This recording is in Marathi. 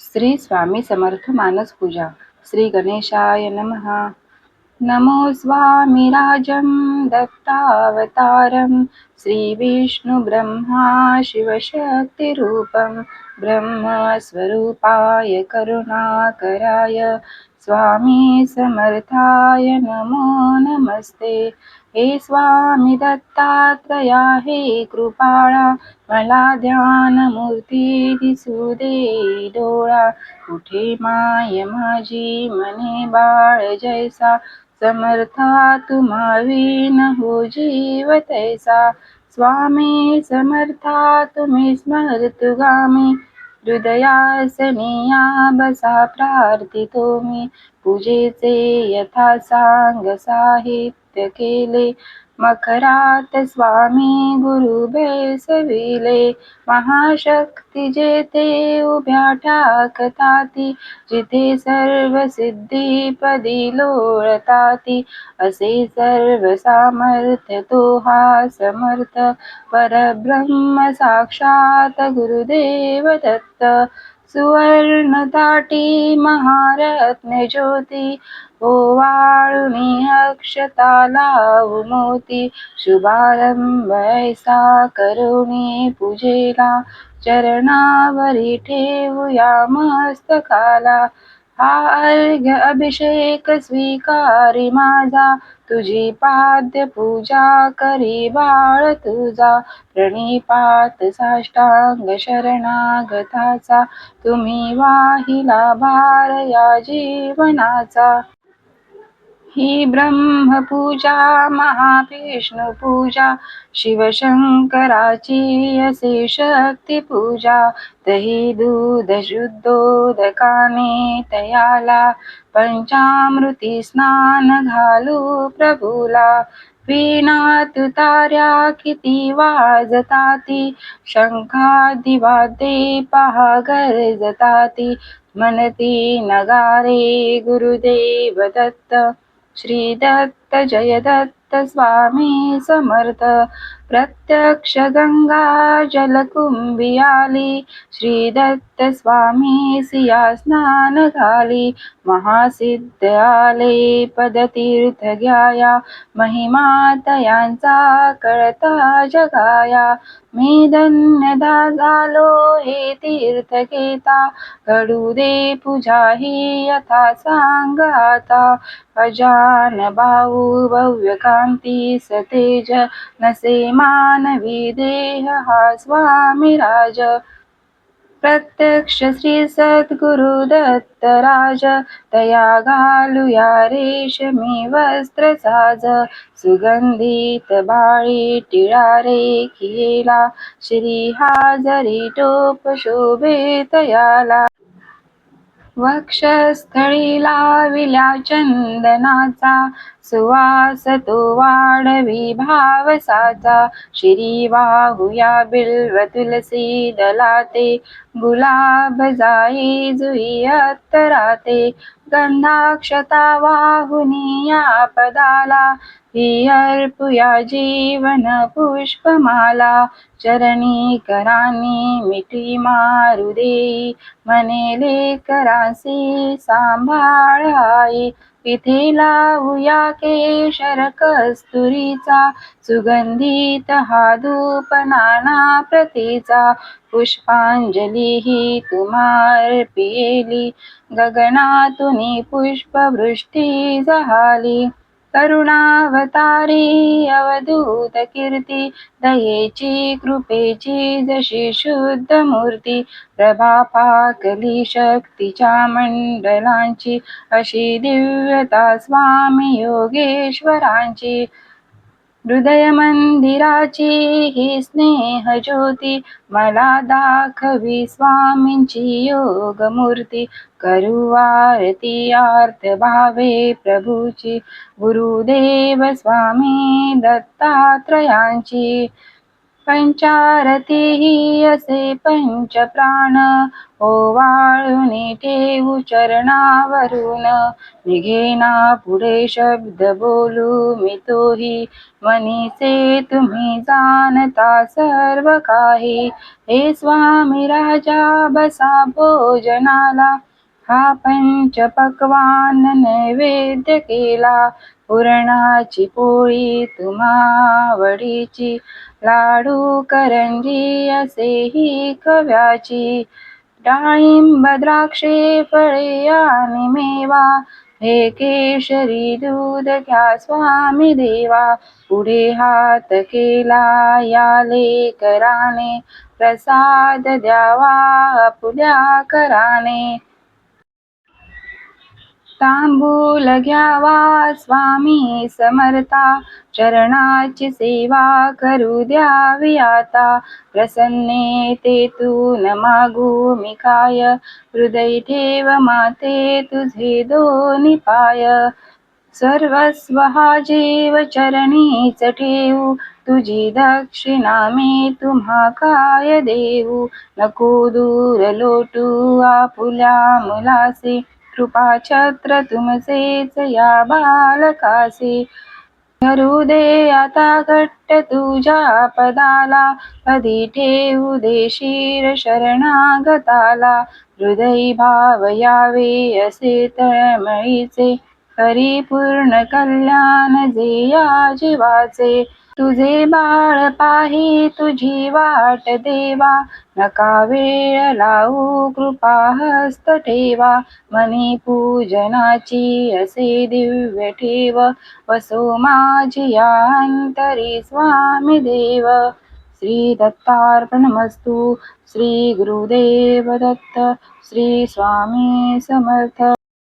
श्री स्वामी समर्थ मानस पूजा. श्री गणेशाय नमः. नमो स्वामिराजं दत्तावतारं. श्रीविष्णुब्रह्मा शिवशक्तिरूपं. ब्रह्मस्वरूपाय करुणाकराय. स्वामी समर्थाय नमो नमस्ते. हे स्वामी दत्तात्रया हे कृपाळा मला ध्यानमूर्ती दिसू दे डोळा. कुठे माय माझी मने बाळ जैसा समर्था तुम्हावीन हो जीव तैसा. स्वामी समर्था तुम्ही स्मर्तुगामी हृदयासनिया बसा प्रार्थितो मी पूजेचे यथा सांग साहित्य केले. मखरात स्वामी गुरु बेसविले महाशक्ती जेते उभ्या ठाकताती जिथे सर्व सिद्धी पदी लोळताती असे सर्व सामर्थ्य तो हा समर्थ. परब्रह्म साक्षात गुरुदेव दत्त. सुवर्ण ताटी महारत्न ज्योती ओवाळुनी अक्षता लावू मोती शुभारंभ ऐसा करुणी पूजेला चरणावरी ठेवूया मस्तकाला हा अर्घ्य अभिषेक स्वीकारी माझा. तुझी पाद्य पूजा करी बाळ तुझा. प्रणिपात साष्टांग शरणागताचा. तुम्ही वाहिला भार या जीवनाचा. ही ब्रह्मपूजा महाविष्णुपूजा शिवशंकराची असे शक्तिपूजा. दही दूध शुद्धोदकाने तयाला पंचामृती स्नान घालू प्रभूला. वीणा तुतार्या किती वाजताती शंखादिवादे पहा गरजताती. मनती नगारे गुरुदेव दत्त श्री दत्त जय दत्त स्वामी समर्थ। प्रत्यक्ष गंगा जलकुंभी आली श्री दत्त स्वामी सिया स्नान घाली महासिद्ध आले पदतीर्थ घ्याया महिमा तयांचा कळता जगाया मी धन्यदा झालो हे तीर्थ घेता घडू दे पूजा ही यथा सांग आता अजान भाऊ भव्य कांती सतेज नसे मानवी देह हा स्वामी राज. प्रत्यक्ष श्री सद्गुरु दत्त राज. तया घालूया रेशमी वस्त्र साज. सुगंधित बाळी टिळा रे किला श्री हाजरी टोप शोभे तयाला. वक्षस्थळी लाविल्या चंदनाचा. सुवास तो वाढवी भावसाचा. श्री वाहुया बिल्व तुलसी दलाते. गुलाब जाई जुई अत्तराते. गंधाक्षता वाहुनी या पदाला. ही अर्पुया जीवन पुष्पमाला. चरणी करानी मिठी मारुदे. देई मने लेकरासी सांभाळ इथे लावूया केशर कस्तुरीचा सुगंधित हा धूप नाना प्रतीचा. पुष्पांजली ही तुम्हार पियेली गगनातून पुष्पवृष्टी झाली करुणावतारी अवधूत कीर्ती दयेची कृपेची जशी शुद्ध मूर्ती प्रभा पाकली शक्तीच्या मंडलांची अशी दिव्यता स्वामी योगेश्वरांची. हृदय मंदिराची ही स्नेह ज्योती मला दाखवी स्वामींची योग मूर्ती करू आरती आर्त भावे प्रभूची. गुरुदेव स्वामी दत्तात्रयांची. पंचारतीही असे पंच प्राण ओवाळून ठेवू चरणावरून. निघेना पुढे शब्द बोलू मी तोही. मनीचे तुम्ही जाणता सर्व काही. हे स्वामी राजा बसा भोजनाला. हा पंच पक्वान नैवेद्य केला. पुरणाची पोळी तुम्हावडीची लाडू करंजी असेही कव्याची डाळिंब द्राक्षे फळे आणि मेवा हे केशरी दूध घ्या स्वामी देवा. पुढे हात केला याले कराने प्रसाद द्यावा आपुल्या कराने तांबूल घ्यावा स्वामी समर्था. चरणाची सेवा करू द्यावी आता. प्रसन्ने ते तू मागू मी काय? हृदय ठेव माते तुझे दोन्ही पाय. सर्वस्व हा जीव चरणीच ठेवू. तुझी दक्षिणा मी तुम्हा काय देऊ? नको दूर लोटू आपुल्या मुलासे कृपा छत्र तुमचेच या बालकासे. धरू दे आता घट्ट तुझ्या पदाला कधी ठेवू दे शिर शरणागताला. हृदय भाव यावे असे तळमळीचे परिपूर्ण कल्याण जे या जीवाचे. तुझे बाळ पाही तुझी वाट देवा. नका वेळ लावू कृपा हस्त ठेवा. मनी पूजनाची असे दिव्य ठेव. वसो माझी या अंतरी स्वामी देव. श्री दत्तार्पणमस्तु श्री गुरुदेव दत्त. श्री स्वामी समर्थ.